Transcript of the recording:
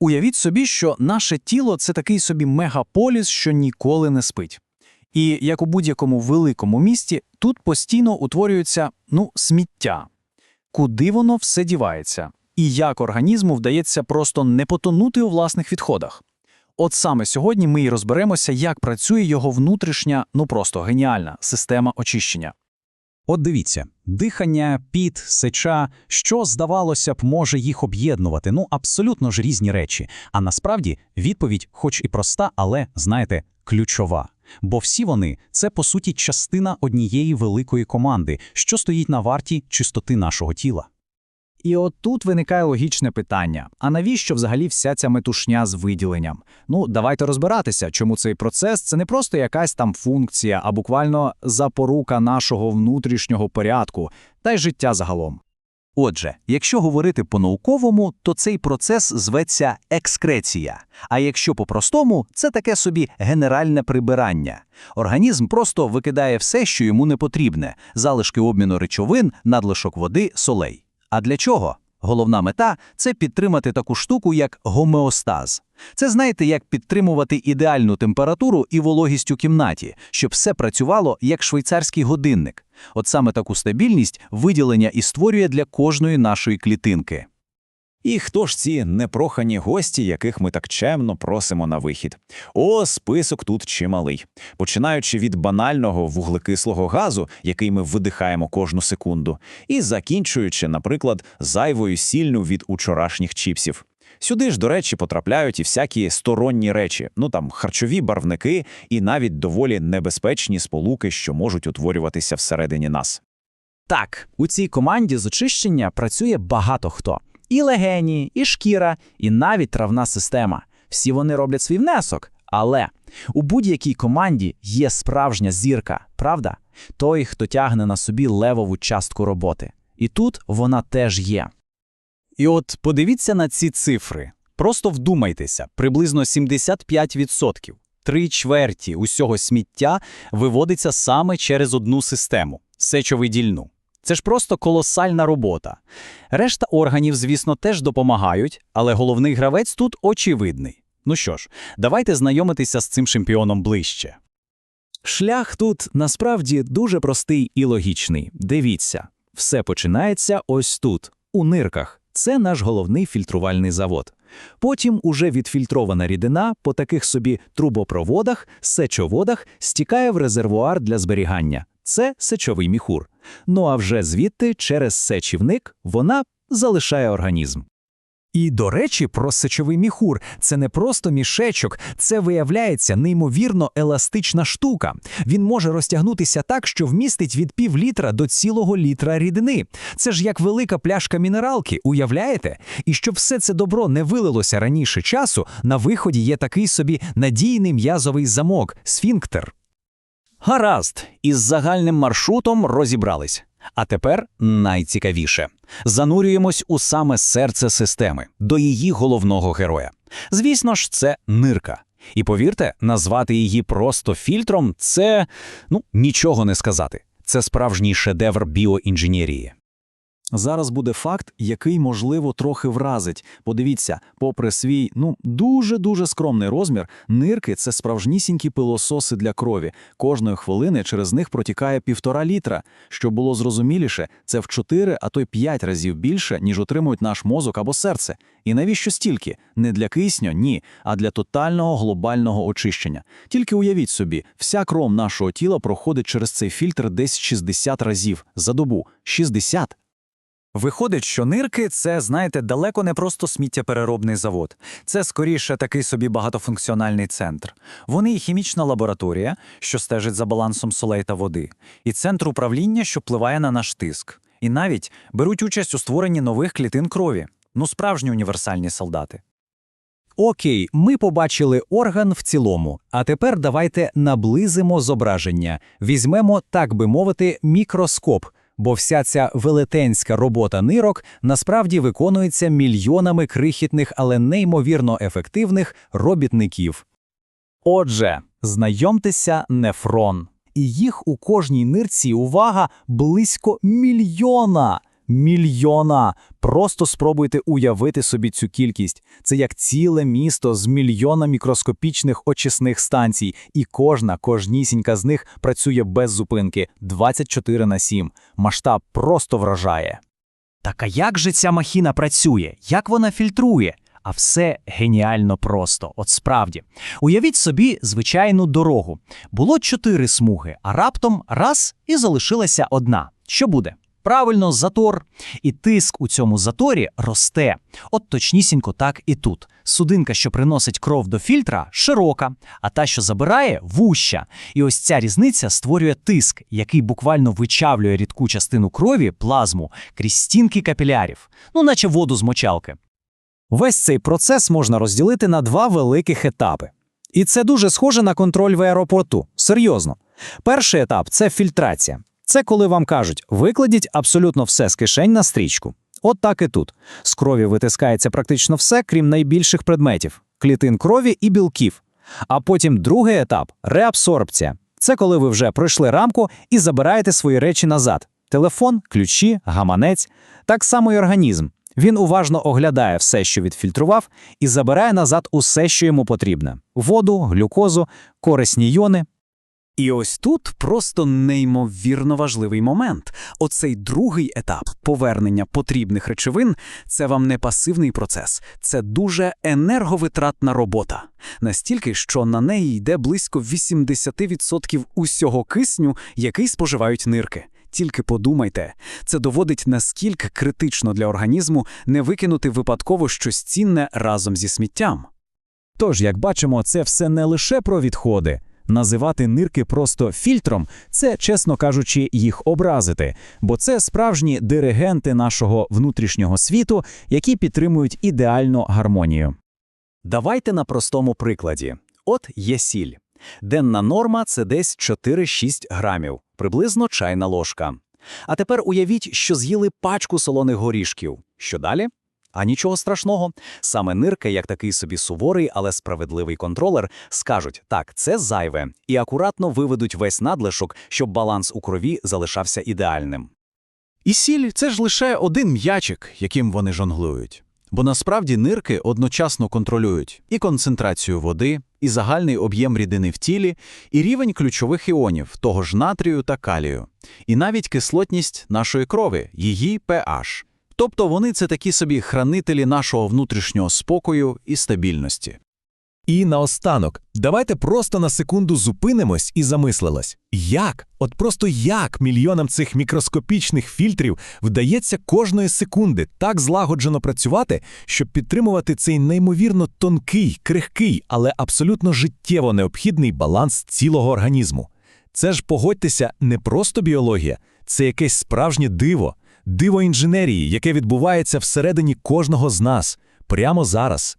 Уявіть собі, що наше тіло це такий собі мегаполіс, що ніколи не спить. І як у будь-якому великому місті, тут постійно утворюється ну, сміття. Куди воно все дівається? І як організму вдається просто не потонути у власних відходах? От саме сьогодні ми і розберемося, як працює його внутрішня, ну просто геніальна система очищення. От дивіться, дихання, піт, сеча, що, здавалося б, може їх об'єднувати, ну абсолютно ж різні речі. А насправді відповідь, хоч і проста, але, знаєте, ключова. Бо всі вони – це, по суті, частина однієї великої команди, що стоїть на варті чистоти нашого тіла. І от тут виникає логічне питання: а навіщо взагалі вся ця метушня з виділенням? Ну, давайте розбиратися, чому цей процес це не просто якась там функція, а буквально запорука нашого внутрішнього порядку та й життя загалом. Отже, якщо говорити по-науковому, то цей процес зветься екскреція. А якщо по-простому, це таке собі генеральне прибирання. Організм просто викидає все, що йому не потрібне: залишки обміну речовин, надлишок води, солей. А для чого? Головна мета це підтримати таку штуку, як гомеостаз. Це знаєте, як підтримувати ідеальну температуру і вологість у кімнаті, щоб все працювало як швейцарський годинник. От саме таку стабільність виділення і створює для кожної нашої клітинки. І хто ж ці непрохані гості, яких ми так чемно просимо на вихід? О, список тут чималий. Починаючи від банального вуглекислого газу, який ми видихаємо кожну секунду, і закінчуючи, наприклад, зайвою сільню від учорашніх чіпсів. Сюди ж, до речі, потрапляють і всякі сторонні речі, ну там харчові барвники і навіть доволі небезпечні сполуки, що можуть утворюватися всередині нас. Так, у цій команді з очищення працює багато хто. І легені, і шкіра, і навіть травна система. Всі вони роблять свій внесок. Але у будь-якій команді є справжня зірка, правда? Той, хто тягне на собі левову частку роботи. І тут вона теж є. І от подивіться на ці цифри. Просто вдумайтеся, приблизно 75%, три чверті усього сміття виводиться саме через одну систему сечовидільну. Це ж просто колосальна робота. Решта органів, звісно, теж допомагають, але головний гравець тут очевидний. Ну що ж, давайте знайомитися з цим чемпіоном ближче. Шлях тут насправді дуже простий і логічний. Дивіться, все починається ось тут, у нирках. Це наш головний фільтрувальний завод. Потім уже відфільтрована рідина по таких собі трубопроводах, сечоводах стікає в резервуар для зберігання. Це сечовий міхур. Ну а вже звідти через сечівник вона залишає організм. І, до речі, про сечовий міхур – це не просто мішечок, це виявляється неймовірно еластична штука. Він може розтягнутися так, що вмістить від пів літра до цілого літра рідини. Це ж як велика пляшка мінералки, уявляєте? І щоб все це добро не вилилося раніше часу, на виході є такий собі надійний м'язовий замок – сфінктер. Гаразд, із загальним маршрутом розібрались. А тепер найцікавіше. Занурюємось у саме серце системи, до її головного героя. Звісно ж, це нирка. І повірте, назвати її просто фільтром це ну нічого не сказати. Це справжній шедевр біоінженерії. Зараз буде факт, який, можливо, трохи вразить. Подивіться, попри свій, ну, дуже-дуже скромний розмір, нирки – це справжнісінькі пилососи для крові. Кожної хвилини через них протікає півтора літра. Щоб було зрозуміліше, це в 4, а то й 5 разів більше, ніж отримують наш мозок або серце. І навіщо стільки? Не для кисню, ні, а для тотального глобального очищення. Тільки уявіть собі, вся кров нашого тіла проходить через цей фільтр десь 60 разів за добу. 60! Виходить, що нирки це, знаєте, далеко не просто сміттєпереробний завод. Це скоріше такий собі багатофункціональний центр. Вони і хімічна лабораторія, що стежить за балансом солей та води, і центр управління, що впливає на наш тиск. І навіть беруть участь у створенні нових клітин крові. Ну, справжні універсальні солдати. Окей, ми побачили орган в цілому. А тепер давайте наблизимо зображення. Візьмемо, так би мовити, мікроскоп бо вся ця велетенська робота нирок насправді виконується мільйонами крихітних, але неймовірно ефективних робітників. Отже, знайомтеся нефрон. І їх у кожній нирці увага близько мільйона. Мільйона! Просто спробуйте уявити собі цю кількість. Це як ціле місто з мільйона мікроскопічних очисних станцій, і кожна, кожнісінька з них працює без зупинки 24 на 7. Масштаб просто вражає. Так а як же ця махіна працює? Як вона фільтрує? А все геніально просто, от справді. Уявіть собі звичайну дорогу. Було чотири смуги, а раптом раз і залишилася одна. Що буде? Правильно, затор. І тиск у цьому заторі росте. От точнісінько так і тут. Судинка, що приносить кров до фільтра, широка, а та, що забирає, вуща. І ось ця різниця створює тиск, який буквально вичавлює рідку частину крові, плазму, крізь стінки капілярів, ну наче воду з мочалки. Весь цей процес можна розділити на два великих етапи. І це дуже схоже на контроль в аеропорту. Серйозно. Перший етап це фільтрація. Це коли вам кажуть, викладіть абсолютно все з кишень на стрічку. От так і тут. З крові витискається практично все, крім найбільших предметів клітин крові і білків. А потім другий етап реабсорбція. Це коли ви вже пройшли рамку і забираєте свої речі назад: телефон, ключі, гаманець. Так само і організм. Він уважно оглядає все, що відфільтрував, і забирає назад усе, що йому потрібне: воду, глюкозу, корисні йони. І ось тут просто неймовірно важливий момент. Оцей другий етап повернення потрібних речовин це вам не пасивний процес, це дуже енерговитратна робота. Настільки, що на неї йде близько 80% усього кисню, який споживають нирки. Тільки подумайте, це доводить наскільки критично для організму не викинути випадково щось цінне разом зі сміттям. Тож, як бачимо, це все не лише про відходи. Називати нирки просто фільтром це, чесно кажучи, їх образити, бо це справжні диригенти нашого внутрішнього світу, які підтримують ідеальну гармонію. Давайте на простому прикладі. От є сіль. Денна норма – це десь 4-6 грамів, приблизно чайна ложка. А тепер уявіть, що з'їли пачку солоних горішків. Що далі? А нічого страшного. Саме нирка, як такий собі суворий, але справедливий контролер, скажуть, так, це зайве, і акуратно виведуть весь надлишок, щоб баланс у крові залишався ідеальним. І сіль це ж лише один м'ячик, яким вони жонглують. Бо насправді нирки одночасно контролюють і концентрацію води, і загальний об'єм рідини в тілі, і рівень ключових іонів, того ж натрію та калію, і навіть кислотність нашої крови, її pH. Тобто вони це такі собі хранителі нашого внутрішнього спокою і стабільності. І наостанок, давайте просто на секунду зупинимось і замислилось. Як? От просто як мільйонам цих мікроскопічних фільтрів вдається кожної секунди так злагоджено працювати, щоб підтримувати цей неймовірно тонкий, крихкий, але абсолютно життєво необхідний баланс цілого організму. Це ж погодьтеся, не просто біологія, це якесь справжнє диво, диво інженерії, яке відбувається всередині кожного з нас, прямо зараз,